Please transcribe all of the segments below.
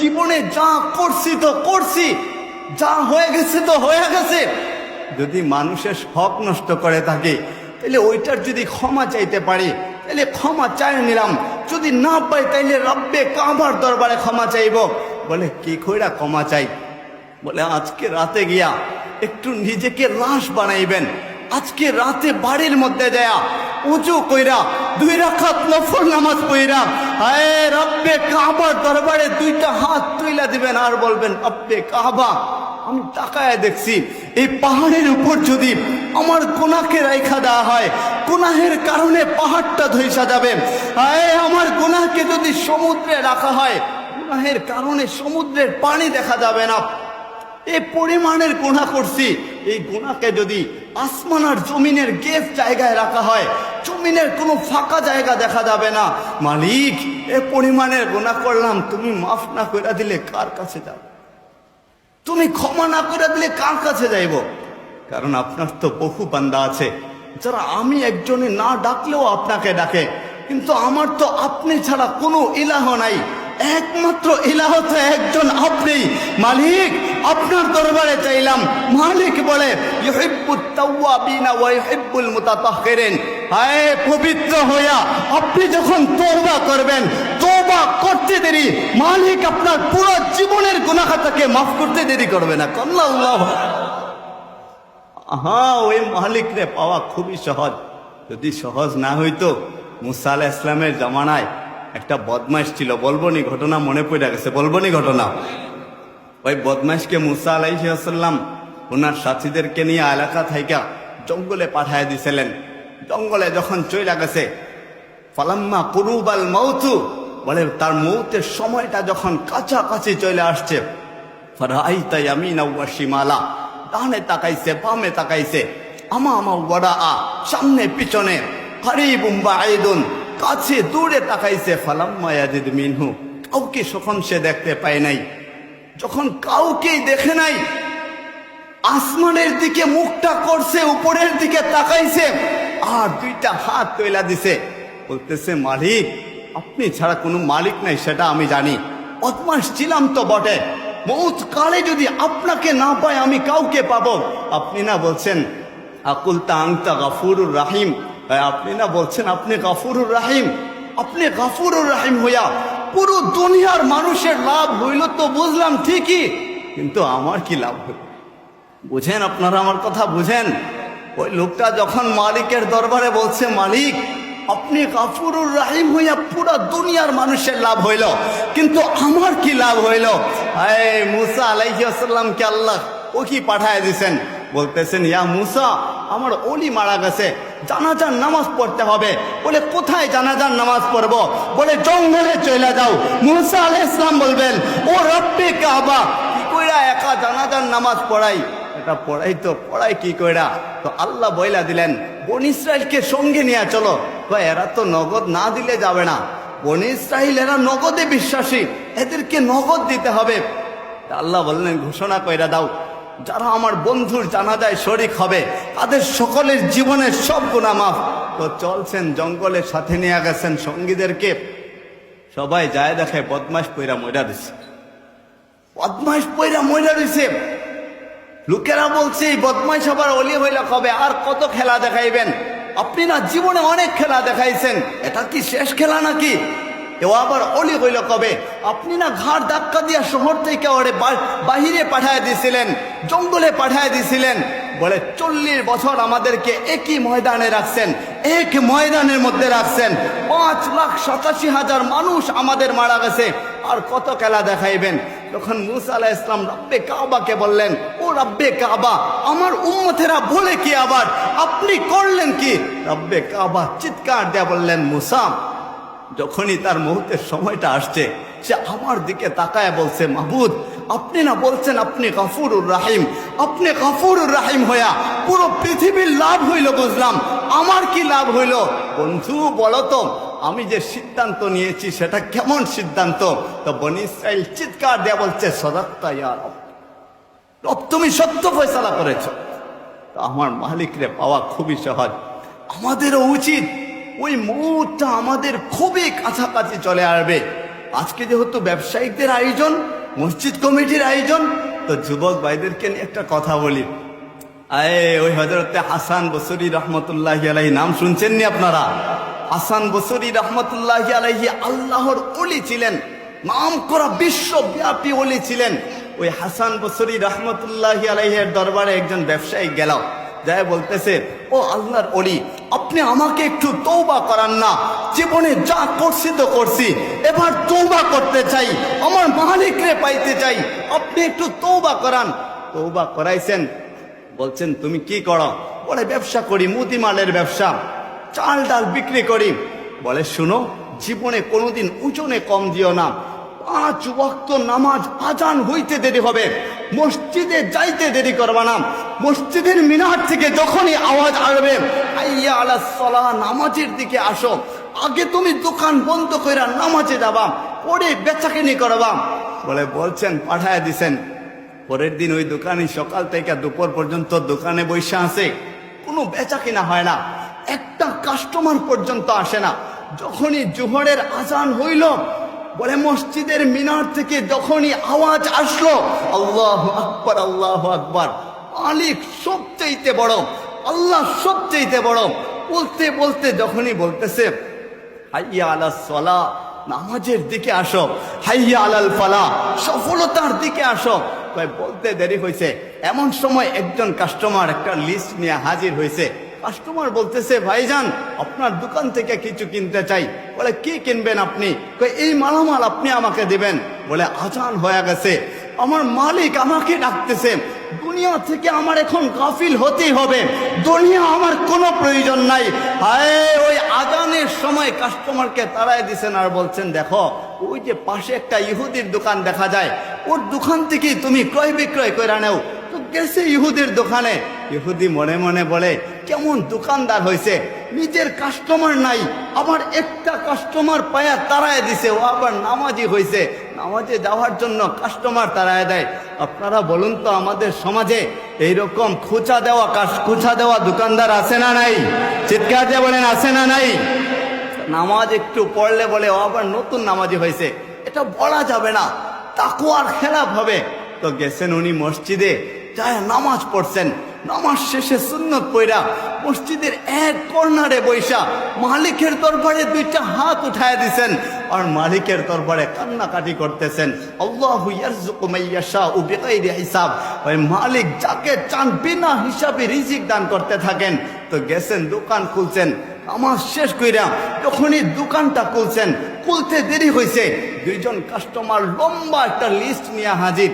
জীবনে যা করছি তো করছি, যা হয়ে গেছে তো হয়ে গেছে। যদি মানুষের হক নষ্ট করে থাকে, তাহলে ওইটার যদি ক্ষমা চাইতে পারি, তাহলে ক্ষমা চাই নিলাম। যদি না পাই তাইলে রব্বে কাবার দরবারে ক্ষমা চাইব। বলে, কি কইরা ক্ষমা চাই? বলে, আজকে রাতে গিয়া একটু নিজেকে লাশ বানাইবেন। আজকে রাতে বাড়ির মধ্যে যায়া উঁচু কইরা, দুই রাখাত নফল নামাজ পইরা হায় রব্বে কাবার দরবারে দুইটা হাত তুইলা দিবেন আর বলবেন, রব্বে কাবা, আমি তাকায় দেখছি, এই পাহাড়ের উপর যদি আমার গুনাহকে রেখা দেওয়া হয়, গুনাহের কারণে পাহাড়টা ধৈসা যাবে। হায়, আমার গুনাহকে যদি সমুদ্রে রাখা হয়, গুনাহের কারণে সমুদ্রের পানি দেখা যাবে না। এ পরিমাণের গুণা করছি এই গোনাকে যদি আসমান আর জমিনের গেফ জায়গায় রাখা হয়, জমিনের কোনো ফাঁকা জায়গা দেখা যাবে না। মালিক, এ পরিমাণের গোনা করলাম, তুমি মাফ না করে দিলে কার কাছে যাও তুমি ক্ষমা না করে দিলে কার কাছে যাইব? কারণ আপনার তো বহু বান্দা আছে, যারা আমি একজনে না ডাকলেও আপনাকে ডাকে, কিন্তু আমার তো আপনি ছাড়া কোনো ইলাহ নাই। একমাত্র ইলাহ তো একজন আপনি। মালিক আপনার দরবারে চাইলাম। মালিক বলে হায় পবিত্র হইয়া, আপনি যখন তওবা করবেন, তওবা করতে দেরি, মালিক আপনার পুরো জীবনের গুনাহটাকে মাফ করতে দেরি করবে না। আল্লাহ হ্যাঁ ওই মালিকরে পাওয়া খুবই সহজ। যদি সহজ না হইতো, মুসা আলাহ ইসলামের জামানায় একটা বদমাইশ ছিল। বলবনি ঘটনা মনে পড়ে গেছে বলবনি ঘটনা? ওই বদমাইশকে মুসা আলাইসাল্লাম ওনার সাথীদেরকে নিয়ে এলাকা থাইকা জঙ্গলে পাঠায় দিছিলেন। জঙ্গলে যখন চইলা গেছে, ফালাম্মা কুরুবাল মৌতু বলে তার মৌতের সময়টা যখন কাছাকাছি চলে আসছে ফারাইতা ইয়ামিনা ওয়া শিমালা, ডানে তাকাইছে, বামে তাকাইছে আমা আমা ওয়ারা আ সামনে পিছনে, কারিবুম বাঈদুন, কাছে দূরে তাকাইছে, ফালাম্মা ইয়াজিদ মিনহু, কাউকে সখন সে দেখতে পায় নাই। যখন কাউকেই দেখে নাই আসমানের দিকে মুখটা করছে উপরের দিকে তাকাইছে আর দুইটা হাত তৈলা দিছে। বলতেছে মালিক আপনি ছাড়া কোনো মালিক নাই সেটা আমি জানি। বদমাস ছিলাম তো বটে। মৌত কালে যদি আপনাকে না পায় আমি কাউকে পাবো? আপনি না বলছেন আকুল তা আংতা গাফুরুর রাহিম। হ্যাঁ, আপনি না বলছেন আপনি গাফুরুর রাহিম। আপনি গাফুরুর রাহিম হইয়া পুরো দুনিয়ার মানুষের লাভ হইল তো বুঝলাম ঠিকই, কিন্তু আমার কি লাভ হইল? বুঝেন আপনারা আমার কথা, বুঝেন? ওই লোকটা যখন মালিকের দরবারে বলছে, মালিক, আপনি গাফুরুর রাহিম হইয়া পুরা দুনিয়ার মানুষের লাভ হইল, কিন্তু আমার কি লাভ হইল? মুসা আলাইসাল্লামকে আল্লাহ ও কি পাঠায় দিছেন। বলতেছেন, ইয়া মুসা আমার অলি মারা গেছে। জানাজার নামাজ পড়তে হবে। বলে, কোথায় জানাজার নামাজ পড়ব? বলে, জঙ্গলে চলে যাও। মুসা আলাহ ইসলাম বলবেন, ও রব্বে কাবা, কি কইরা একা জানাজার নামাজ পড়াই? এটা পড়াই তো, পড়াই কি কইরা? তো আল্লাহ বইলা দিলেন, বন ইসরায়েলকে সঙ্গে নিয়ে চলো। বা এরা তো নগদ না দিলে যাবে না। বন ইসরায়েল এরা নগদে বিশ্বাসী। এদেরকে নগদ দিতে হবে। আল্লাহ বললেন, ঘোষণা কইরা দাও। যারা আমার বন্ধুর জানাজায় শরিক হবে, তাদের সকলের জীবনের সব গুণা মাফ। তো চলছেন, জঙ্গলের সাথে নিয়ে গেছেন সঙ্গীদেরকে। সবাই যায় দেখে বদমাস পৈরা ময়রা দিছে। বদমাস পৈরা ময়রা দিছে। লোকেরা বলছে বদমাইশ আবার অলি হইলে কবে? আর কত খেলা দেখাইবেন? আপনি না জীবনে অনেক খেলা দেখাইছেন। এটা কি শেষ খেলা নাকি? এও আবার অলি হইল কবে? আপনি না ঘাড় ধাক্কা দিয়া শহর থেকে ওরে বাহিরে পাঠায় দিছিলেন, জঙ্গলে পাঠায় দিছিলেন। বলে, চল্লিশ বছর আমাদেরকে একই ময়দানে রাখছেন, এক ময়দানের মধ্যে রাখছেন। পাঁচ লাখ সাতাশি হাজার মানুষ আমাদের মারা গেছে। আর কত খেলা দেখাইবেন? তখন মুসা আলাহ ইসলাম রব্বে কাবাকে বললেন, ও রব্বে কাবা, আমার উম্মতেরা বলে কি আবার? আপনি করলেন কি? রব্বে কাবা চিৎকার দেয়া বললেন, মুসা যখনই তার মুহূর্তের সময়টা আসছে, সে আমার দিকে তাকায় বলছে, মাহবুদ, আপনি না বলছেন আপনি গাফুরুর রাহিম। আপনি গাফুরুর রাহিম হইয়া পুরো পৃথিবীর লাভ হইল বুঝলাম। আমার কি লাভ হইল? বন্ধু, বলো তো, আমি যে সিদ্ধান্ত নিয়েছি সেটা কেমন সিদ্ধান্ত? তো বনি ইসরাইল চিৎকার দেয়া বলছে সদাত্তা ইয়ার রব, তুমি সত্য ফয়সালা করেছ। তো আমার মালিকরে পাওয়া খুবই সহজ। আমাদেরও উচিত ওই মুহূর্তটা আমাদের খুবই কাছাকাছি চলে আসবে। আজকে যেহেতু ব্যবসায়িকদের আয়োজন, মসজিদ কমিটির আয়োজন, তো যুবক ভাইদেরকে নিয়ে একটা কথা বলি। আয়ে, ওই হজরতে হাসান বসরি রহমতুল্লাহ আলাহি নাম শুনছেননি আপনারা? হাসান বসরি রহমতুল্লাহ আলাহি আল্লাহর অলি ছিলেন, নাম করা বিশ্বব্যাপী অলি ছিলেন। ওই হাসান বসরি রহমতুল্লাহ আলাইহের দরবারে একজন ব্যবসায়ী গেল। যাই বলতেছে, ও আল্লাহর অলি আপনি আমাকে একটু তৌবা করান না। জীবনে যা করছি তো করছি। এবার তৌবা করতে চাই, আমার মালিকরে পাইতে চাই। আপনি একটু তৌবা করান। তৌবা করাইছেন। বলছেন, তুমি কি করো? বলে ব্যবসা করি মুদিমালের ব্যবসা। চাল ডাল বিক্রি করি। বলে, শুনো, জীবনে কোনোদিন ওজনে কম দিও না। পাঁচ ওয়াক্ত নামাজ আজান হইতে দেরি হবে। মসজিদে যাইতে দেরি করবা না। মসজিদের মিনার থেকে যখনই আওয়াজ আসবে আইয়া আলা সলা, নামাজের দিকে আসো। আগে তুমি দোকান বন্ধ কইরা নামাজে যাবা, পরে বেচাকেনি করবা। বলে, বলছেন, পাঠায় দিছেন। পরের দিন ওই দোকানে সকাল থেকে দুপুর পর্যন্ত দোকানে বসে আছে। কোনো বেচা কিনা হয় না। একটা কাস্টমার পর্যন্ত আসে না। যখনই জোহরের আজান হইল বলে মসজিদের মিনার থেকে যখনই আওয়াজ আসলো, আল্লাহ আকবর আল্লাহ আকবর। মালিক সবচাইতে বড়, আল্লাহ সবচাইতে বড়। বলতে বলতে যখনই বলতেছে, হাইয়া আলা সলা, নামাজের দিকে আসো। হাইয়া আলাল ফালা, সফলতার দিকে আসো। বলতে দেরি হয়েছে এমন সময় একজন কাস্টমার একটা লিস্ট নিয়ে হাজির হয়েছে কাস্টমার বলতেছে, ভাইজান, আপনার দোকান থেকে কিছু কিনতে চাই। বলে, কি কিনবেন আপনি? এই মালামাল আপনি আমাকে দিবেন। বলে, আজান হয়ে গেছে। আমার মালিক আমাকে ডাকতেছে, দুনিয়া থেকে আমার এখন গাফিল হতেই হবে। দুনিয়া আমার কোনো প্রয়োজন নাই। হায়, ওই আজানের সময় কাস্টমারকে তাড়াই দিছেন আর বলছেন, দেখো, ওই যে পাশে একটা ইহুদির দোকান দেখা যায়, ওর দোকান থেকেই তুমি ক্রয় বিক্রয় করে নেও। তো গেছে ইহুদির দোকানে। ইহুদি মনে মনে বলে কেমন দোকানদার হয়েছে, নিজের কাস্টমার নাই, আবার একটা কাস্টমার পায়া তাড়ায় দিছে, ও আবার নামাজি হয়েছে। নামাজে যাওয়ার জন্য কাস্টমার তাড়ায় দেয়। আপনারা বলুন তো আমাদের সমাজে এইরকম খোঁচা দেওয়া খুচা দেওয়া দোকানদার আছে না নাই? চিৎকার দিয়ে বলেন, আছে না নাই? নামাজ একটু পড়লে বলে, ও আবার নতুন নামাজি হয়েছে। এটা বলা যাবে না তাকু আর খেলাপ হবে। তো গেছেন উনি মসজিদে, যায় নামাজ পড়ছেন। নামাজ শেষে সুন্নত পইরা মসজিদের এক কর্নারে বৈশা মালিকের দরবারে দুইটা হাত উঠায় দিছেন আর মালিকের দরবারে কান্নাকাটি করতেছেন। হিসাব। ওই মালিক যাকে চান বিনা হিসাবে রিজিক দান করতে থাকেন। তো গেছেন, দোকান খুলছেন, নামাজ শেষ কইরা যখনই দোকানটা খুলছেন। খুলতে দেরি হয়েছে দুইজন কাস্টমার লম্বা একটা লিস্ট নিয়ে হাজির।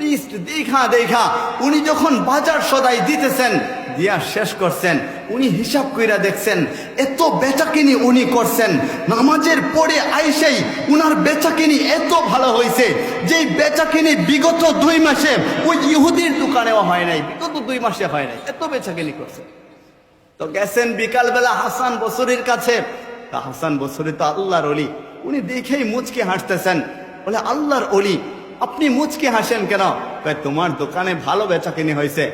লিস্ট দেখা দেখা উনি যখন বাজার সদাই দিতেছেন, দিয়া শেষ করছেন, উনি হিসাব কইরা দেখছেন, এত বেচাকিনি উনি করছেন, নামাজের পরে আইসেই উনার বেচাকিনি এত ভালো হয়েছে যে বেচাকিনি বিগত দুই মাসে ওই ইহুদির দোকানেও হয় নাই, বিগত দুই মাসে হয় নাই, এত বেচা বেচাকিনি করছে। তো গেছেন বিকালবেলা হাসান বসরির কাছে, তা হাসান বসরি তো আল্লাহর অলি, উনি দেখেই মুচকে হাসতেছেন, বলে, আল্লাহর অলি আপনি মুচকি হাসেন কেন? তোমার দোকানে ভালো বেচা কিনি হয়েছে।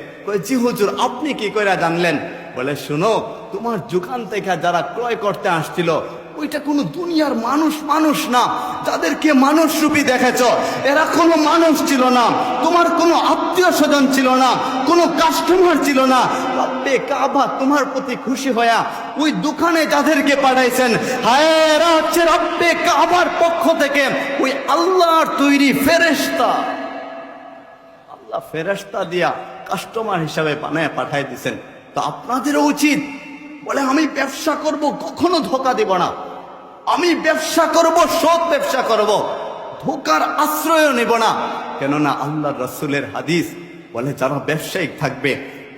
জি হুজুর, আপনি কি করে জানলেন? বলে, শুনো, তোমার দোকান থেকে যারা ক্রয় করতে আসছিল, ওইটা কোনো দুনিয়ার মানুষ মানুষ না। যাদেরকে মানুষ রূপী দেখেছ, এরা কোনো মানুষ ছিল না। তোমার কোনো আত্মীয় স্বজন ছিল না। কোনো কাস্টমার ছিল না। রব্বে কাবা, তোমার প্রতি খুশি হয়া ওই দোকানে যাদেরকে পাঠাইছেন, হায় এরা হচ্ছে রব্বে কাবার পক্ষ থেকে ওই আল্লাহর তৈরি ফেরেশতা। আল্লাহ ফেরেশতা দিয়া কাস্টমার হিসাবে বানায় পাঠাই দিছেন। তো আপনাদেরও উচিত বলে, আমি ব্যবসা করব, কখনো ধোকা দেব না। আমি ব্যবসা করব, সৎ ব্যবসা করব। ধোকার আশ্রয় নেব না। কেননা আল্লাহ রসুলের হাদিস বলে, যারা ব্যবসায়িক থাকবে,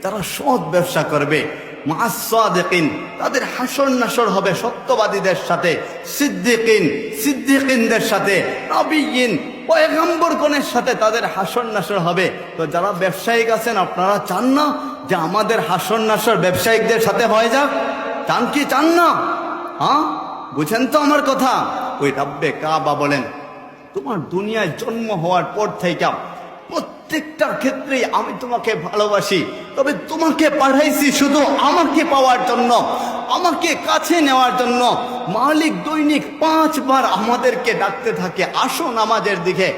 যারা সৎ ব্যবসা করবে মাসাদিকিন তাদের হাসর নাসর হবে সত্যবাদীদের সাথে, সিদ্দিকিন, সিদ্দিকিনদের সাথে নবীন পয়গম্বরগণের সাথে তাদের হাসর নাসর হবে। তো যারা ব্যবসায়িক আছেন, আপনারা চান না যে আমাদের হাসর নাসর ব্যবসায়িকদের সাথে হয়ে যাক? চান কি চান না? হ্যাঁ? বুঝেন তো আমার কথা। ওই রাব্বে কাবা বলেন, তোমার দুনিয়ায় জন্ম হওয়ার পর থেকে প্রত্যেকটার ক্ষেত্রে আমি তোমাকে ভালোবাসি, তবে তোমাকে পাঠাইছি শুধু আমাকে পাওয়ার জন্য, আমাকে কাছে নেওয়ার জন্য। মালিক দৈনিক পাঁচবার আমাদেরকে ডাকতে থাকে আসুন আমাদের দিকে।